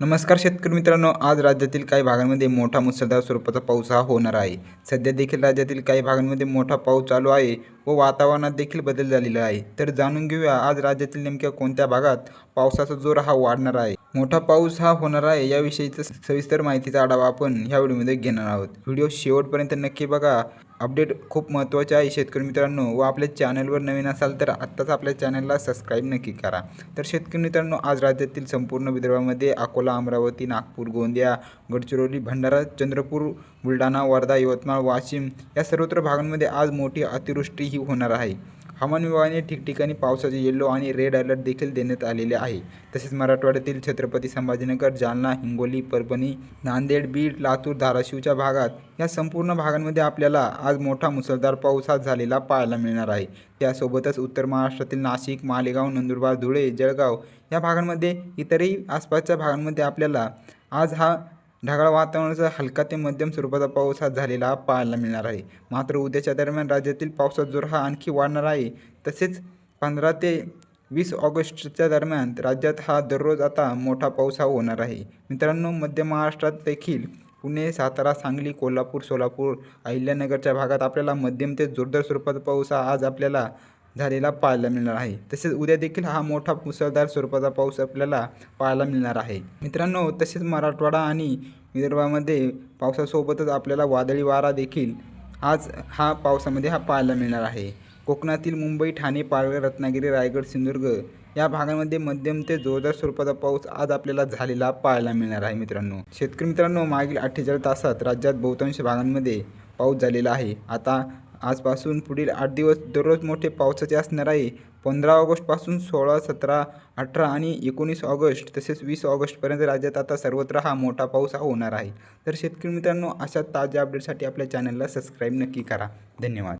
नमस्कार शेतकरी मित्रांनो आज राज्यातील काही भागांमध्ये मोठा मुसळधार स्वरूपाचा पाऊस हा होणार आहे. सध्या देखील राज्यातील काही भागांमध्ये मोठा पाऊस चालू आहे व वातावरणात देखील बदल झालेला आहे. तर जाणून घेऊया आज राज्यातील नेमक्या कोणत्या भागात पावसाचा जोर हा वाढणार आहे. मोठा पाऊस हा होणार आहे याविषयीचा सविस्तर माहितीचा आढावा आपण ह्या व्हिडिओमध्ये घेणार आहोत. व्हिडिओ शेवटपर्यंत नक्की बघा. अपडेट खूप महत्त्वाचे आहे. शेतकरी मित्रांनो व आपल्या चॅनलवर नवीन असाल तर आत्ताच आपल्या चॅनलला सबस्क्राईब नक्की करा. तर शेतकरी मित्रांनो आज राज्यातील संपूर्ण विदर्भामध्ये अकोला अमरावती नागपूर गोंदिया गडचिरोली भंडारा चंद्रपूर बुलढाणा वर्धा यवतमाळ वाशिम या सर्वत्र भागांमध्ये आज मोठी अतिवृष्टी ही होणार आहे. हवामान विभागाने ठिकठिकाणी पावसाचे येलो आणि रेड अलर्ट देखील देण्यात आलेले आहे. तसेच मराठवाड्यातील छत्रपती संभाजीनगर जालना हिंगोली परभणी नांदेड बीड लातूर धाराशिवच्या भागात या संपूर्ण भागांमध्ये आपल्याला आज मोठा मुसळधार पाऊस हा झालेला पाहायला मिळणार आहे. त्यासोबतच उत्तर महाराष्ट्रातील नाशिक मालेगाव नंदुरबार धुळे जळगाव या भागांमध्ये इतरही आसपासच्या भागांमध्ये आपल्याला आज हा ढगाळ वातावरणाचा हलका ते मध्यम स्वरूपाचा पाऊस हा झालेला पाहायला मिळणार आहे. मात्र उद्याच्या दरम्यान राज्यातील पावसाचा जोर हा आणखी वाढणार आहे. तसेच पंधरा ते वीस ऑगस्टच्या दरम्यान राज्यात हा दररोज आता मोठा पाऊस हा होणार आहे. मित्रांनो मध्य महाराष्ट्रात देखील पुणे सातारा सांगली कोल्हापूर सोलापूर अहिल्यानगरच्या भागात आपल्याला मध्यम ते जोरदार स्वरूपाचा पाऊस हा आज आपल्याला झालेला पाहायला मिळणार आहे. तसेच उद्या देखील हा मोठा मुसळधार स्वरूपाचा पाऊस आपल्याला पाहायला मिळणार आहे. मित्रांनो तसेच मराठवाडा आणि विदर्भामध्ये पावसासोबतच आपल्याला वादळी वारा देखील आज हा पावसामध्ये हा पाहायला मिळणार आहे. कोकणातील मुंबई ठाणे पालघर रत्नागिरी रायगड सिंधुदुर्ग या भागांमध्ये मध्यम ते जोरदार स्वरूपाचा पाऊस आज आपल्याला झालेला पाहायला मिळणार आहे मित्रांनो. शेतकरी मित्रांनो मागील अठ्ठेचाळीस तासात राज्यात बहुतांश भागांमध्ये पाऊस झालेला आहे. आता आजपासून पुढील आठ दिवस दररोज मोठे पावसाचे असणार आहे. पंधरा ऑगस्टपासून सोळा सतरा अठरा आणि एकोणीस ऑगस्ट तसेच वीस ऑगस्टपर्यंत राज्यात आता सर्वत्र हा मोठा पाऊस हा होणार आहे. तर शेतकरी मित्रांनो अशा ताज्या अपडेटसाठी आपल्या चॅनलला सबस्क्राईब नक्की करा. धन्यवाद.